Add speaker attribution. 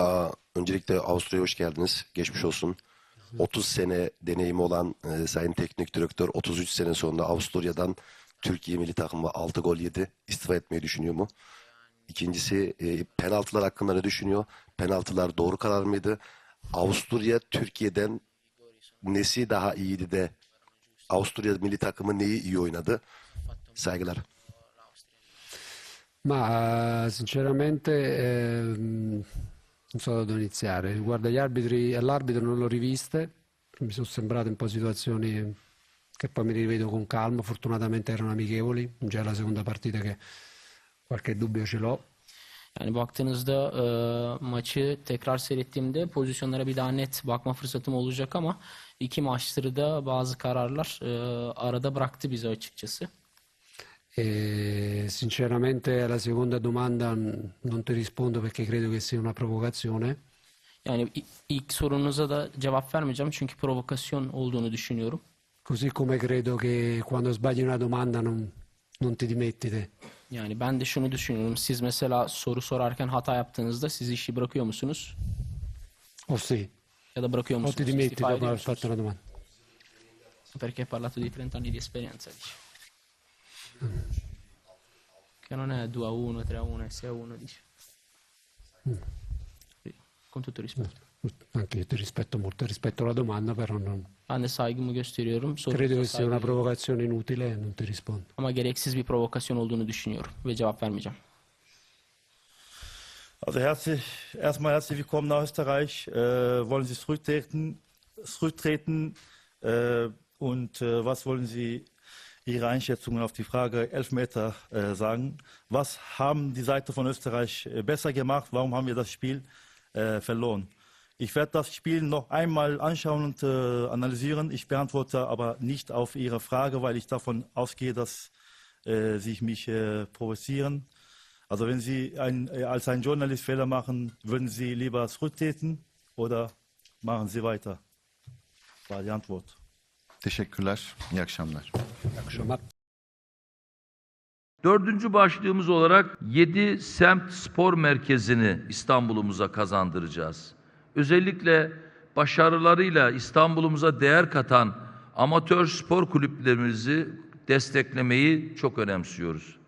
Speaker 1: Aa, öncelikle Avusturya'ya hoş geldiniz. Geçmiş olsun. 30 sene deneyimi olan e, Sayın Teknik Direktör 33 sene sonra Avusturya'dan Türkiye milli takımı 6 gol yedi. İstifa etmeyi düşünüyor mu? İkincisi e, penaltılar hakkında ne düşünüyor? Penaltılar doğru karar mıydı? Avusturya Türkiye'den nesi daha iyiydi de Avusturya milli takımı neyi iyi oynadı? Saygılar.
Speaker 2: Ma eh, sinceramente ehm, non so da dove iniziare. Riguardo agli arbitri, all'arbitro non l'ho riviste, mi sono sembrate un po' situazioni che poi mi rivedo con calma. Fortunatamente erano amichevoli, già la seconda partita che qualche dubbio ce l'ho.
Speaker 3: Yani baktığınızda e, maçı tekrar seyrettiğimde pozisyonlara bir daha net bakma fırsatım olacak ama iki maçtır da bazı kararlar e, arada bıraktı bizi açıkçası.
Speaker 2: E sinceramente alla seconda domanda non ti rispondo perché credo che sia una provocazione.
Speaker 3: Yani ilk sorunuza da cevap vermeyeceğim çünkü provokasyon olduğunu düşünüyorum.
Speaker 2: Così come credo che quando sbagli una domanda non, non ti dimetti te.
Speaker 3: Yani ben de şunu düşünüyorum. Siz mesela soru sorarken hata yaptığınızda siz işi bırakıyor musunuz?
Speaker 2: O sì,
Speaker 3: Ya da bırakıyor
Speaker 2: o ti
Speaker 3: musunuz?
Speaker 2: dimetti
Speaker 3: İstifa
Speaker 2: dopo
Speaker 3: ediyor
Speaker 2: aver fatto una domanda.
Speaker 3: Perché hai parlato di 30 anni di esperienza, dice. Che non è 2 a 1, 3 a 1, 6 a 1, dice. Sì, Con tutto rispetto.
Speaker 2: Anche io ti rispetto molto, rispetto la domanda, però non,
Speaker 3: Ben de saygımı gösteriyorum.
Speaker 2: credo che sia una provocazione inutile e non ti rispondo.
Speaker 3: Ama gereksiz bir provokasyon olduğunu düşünüyorum ve cevap vermeyeceğim.
Speaker 4: Also herzlich, erstmal herzlich willkommen nach Österreich. Äh, wollen Sie zurücktreten? zurücktreten äh, und äh, was wollen Sie Ihre Einschätzungen auf die Frage Elfmeter äh, sagen? Was haben die Seite von Österreich äh, besser gemacht? Warum haben wir das Spiel äh, verloren? Ich werde das Spiel noch einmal anschauen und äh, analysieren. Ich beantworte aber nicht auf Ihre Frage, weil ich davon ausgehe, dass äh, Sie mich äh, provozieren. Also wenn Sie ein, als ein Journalist Fehler machen, würden Sie lieber zurücktreten oder machen Sie weiter? War die Antwort.
Speaker 5: Teşekkürler. İyi akşamlar.
Speaker 2: Akşamlar.
Speaker 6: Dördüncü başlığımız olarak 7 semt spor merkezini İstanbul'umuza kazandıracağız. Özellikle başarılarıyla İstanbul'umuza değer katan amatör spor kulüplerimizi desteklemeyi çok önemsiyoruz.